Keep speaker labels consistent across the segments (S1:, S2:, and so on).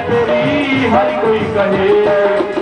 S1: तेरी हर कोई कहे।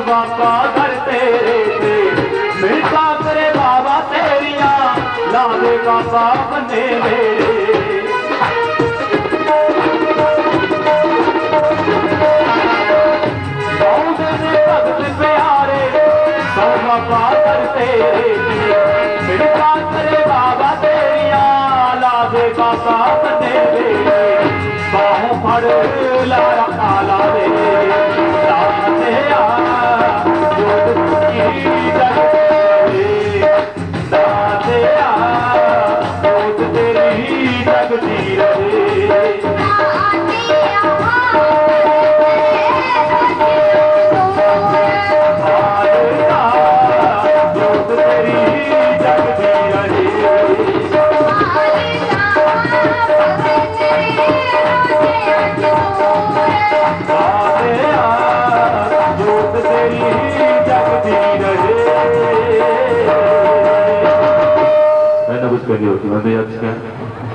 S1: होगा का घर तेरे से मिलता करे बाबा तेरिया लाले का सामने मेरे। प्यारे सोमा पाकर तेरे करे बाबा तेरिया लाले का सामने मेरे।
S2: Wszystkiego, będę Jackiem.